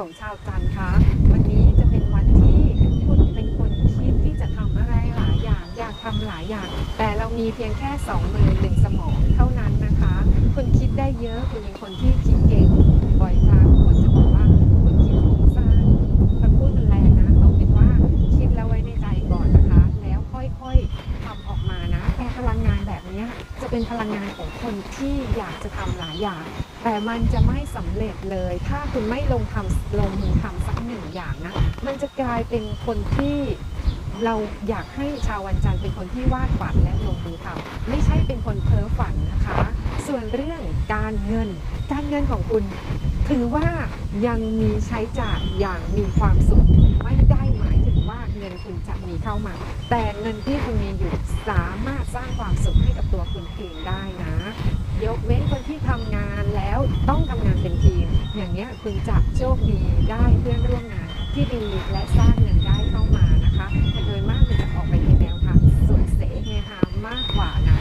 ของชาวจันทร์คะวันนี้จะเป็นวันที่คุณเป็นคนคิดที่จะทำอะไรหลายอย่างอยากทำหลายอย่าง แต่เรามีเพียงแค่สองมือหนึ่งสมองเท่านั้นนะคะ คุณคิดได้เยอะคุณเป็นคนที่คิด นี้จะเป็นพลังงานของคนที่อยากจะทำหลายอย่าง แต่มันจะไม่สำเร็จเลย ถ้าคุณไม่ลงทำลงมือทำสักหนึ่งอย่างนะ มันจะกลายเป็นคนที่เราอยากให้ชาววันจันทร์เป็นคนที่วาดฝันและลงมือทำไม่ใช่เป็นคนเพ้อฝันนะคะ ส่วนเรื่องการเงิน การเงินของคุณถือว่ายังมีใช้จ่ายอย่างมีความสุขไม่ได้หมายถึงว่าเงินคุณจะมีเข้ามา แต่เงินที่คุณมี เองได้นะ ยกเว้นคนที่ทำงานแล้วต้องทำงานเป็นทีม อย่างเนี้ยคุณจะโชคดีได้เพื่อนร่วมงานที่ดีและสร้างเงินได้เข้ามานะคะแต่โดยมากมันจะออกไปในแนวทางส่วนเสเฮฮามากกว่านะ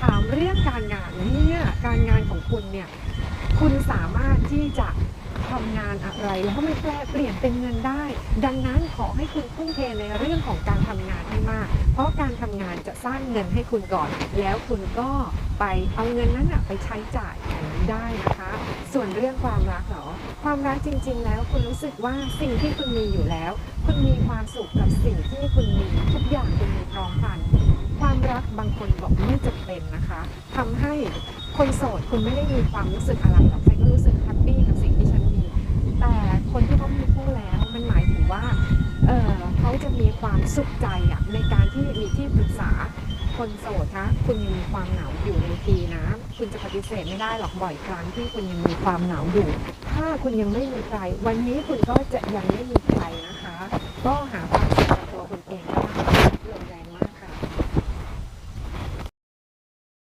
ถามเรื่องการงานเนี่ยการงานของคุณเนี่ยคุณสามารถที่จะทำงานอะไรแล้วไม่แปลเปลี่ยนเป็นเงินได้ ดังนั้นขอให้คุณทุ่มเทในเรื่องของการทำงานให้มาก เพราะการทำงานจะสร้างเงินให้คุณก่อน แล้วคุณก็ไปเอาเงินนั้นนะไปใช้จ่ายได้นะคะ ส่วนเรื่องความรักเหรอ ความรักจริง ๆ แล้วคุณรู้สึกว่าสิ่งที่คุณมีอยู่แล้ว คุณมีความสุขกับสิ่งที่คุณมีทุกอย่างคุณมีพร้อมกันความรักบางคนบอกไม่จำเป็นนะคะทำให้คนโสดคุณไม่ได้มีความรู้สึกอะไรหรอกใคร มีความสุขใจอะในการที่มีที่ปรึกษาคนโสดคะคุณยังมีความเหงาอยู่ในทีนะ คุณจะปฏิเสธไม่ได้หรอกบ่อยครั้งที่คุณยังมีความเหงาอยู่ ถ้าคุณยังไม่มีใคร วันนี้คุณก็จะยังไม่มีใครนะคะ ก็หา